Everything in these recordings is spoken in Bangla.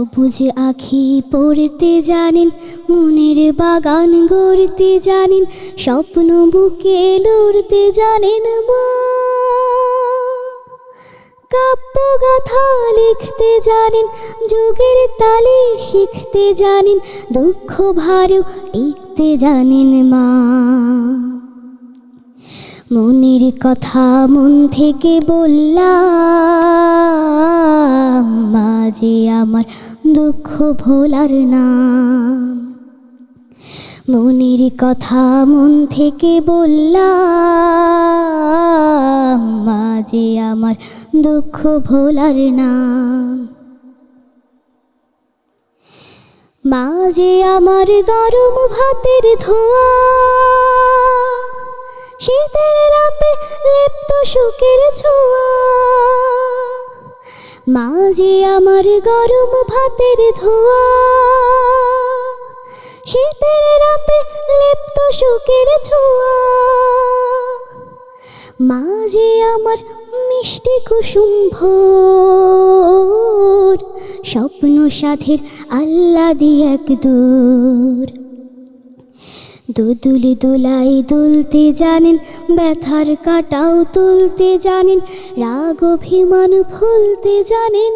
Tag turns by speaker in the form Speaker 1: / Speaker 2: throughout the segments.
Speaker 1: অবুঝ আখি পড়তে জানেন, মনের বাগান গড়তে জানেন, স্বপ্ন বুকে লড়তে জানেন মা। কাব্য গাথা লিখতে জানেন, যুগের তালে শিখতে জানেন, দুঃখ ভারও টিকতে জানেন মা। মনের কথা মন থেকে বললাম মাঝে আমার দুঃখ ভোলার নাম। মনের কথা মন থেকে বললাম, মাঝে আমার দুঃখ ভোলার নাম। মাঝে আমার গরম ভাতের ধোয়া, শীতের রাতে লেপ্ত সুখের ছোঁয়া। মাঝে আমার গরম ভাতের ধোয়া, শীতের রাতে লেপ্ত সুখের ছোঁয়া। মাঝে আমার মিষ্টি কুসুম স্বপ্ন সাধের আল্লাদি এক দূর। দুদুলি দুলাই দুলতে জানেন, ব্যথার কাটাও তুলতে জানেন, রাগ অভিমান ভুলতে জানেন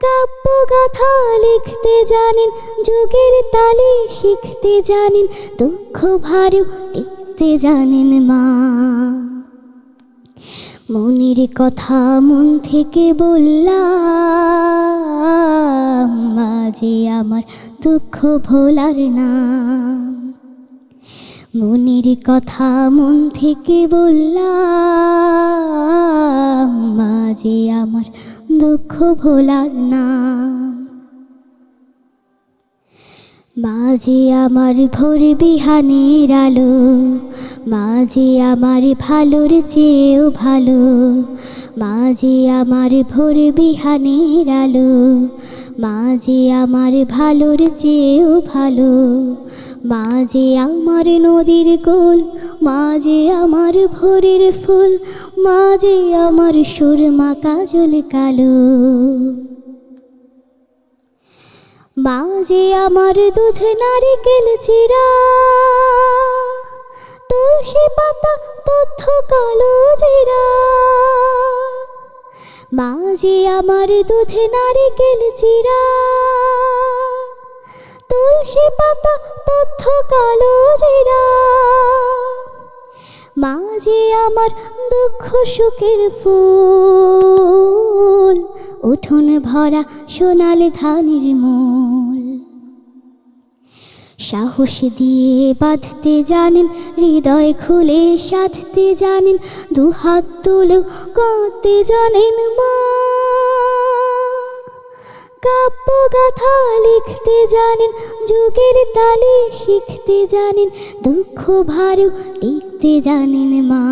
Speaker 1: কাব্য গাথা লিখতে জানেন, যুগের তালে শিখতে জানেন, দুঃখ ভারও টিকতে জানেন মা। মনের কথা মন থেকে বললাম মাঝে আমার দুঃখ ভোলার নাম। মনের কথা মন থেকে বললাম মাঝে আমার দুঃখ ভোলার নাম। মাঝে আমার ভোর বিহানের আলো, মাঝে আমার ভালোর চেয়েও ভালো, মাঝে আমার ভোর বিহানের আলো, মাঝে আমার ভালোর চেয়েও ভালো, মাঝে আমার নদীর কোল, মাঝে আমার ভোরের ফুল, মাঝে আমার সুরমা কাজল কালো। মাঝে আমার দুধ নারিকেল চিরা তুলসী পাতা পথ্য কালো জিরা। মাঝে আমার দুধ নারিকেল চিরা তুলসী পাতা পথ্য কালো জিরা। মাঝে আমার দুঃখ সুখের ফুল উঠোন ভরা সোনালে ধানের মূল। সাহস দিয়ে বাঁধতে জানেন, হৃদয় খুলে সাধতে জানেন দু হাত তুলেও কাঁদতে জানেন মা। কাব্য গাথা লিখতে জানেন, যুগের তালে শিখতে জানেন, দুঃখ ভারু লিখতে জানেন মা।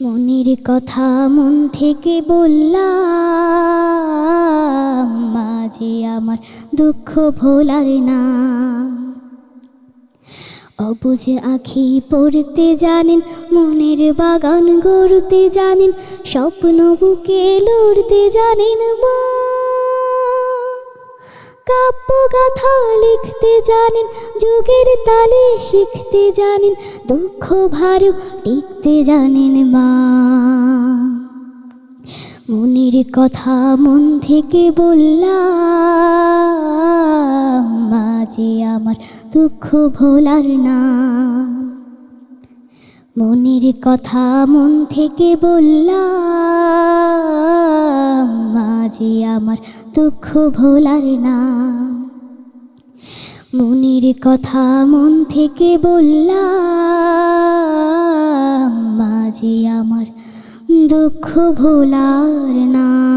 Speaker 1: মনের কথা মন থেকে বললাম, মাঝে আমার দুঃখ ভোলার না অবুঝে আখি পড়তে জানেন, মনের বাগান গড়তে জানেন, স্বপ্ন বুকে লড়তে জানেন মা। কাব্য গাথা লিখতে জানেন, যুগের তালে শিখতে জানেন, দুঃখ ভারও টিকতে জানেন মা। মনের কথা মন থেকে বললাম মাঝে আমার দুঃখ ভোলার নাম মনের কথা মন থেকে বললাম মাঝে আমার দুঃখ ভোলার নাম। মনের কথা মন থেকে বললাম, মাঝে আমার দুঃখ ভোলার নাম।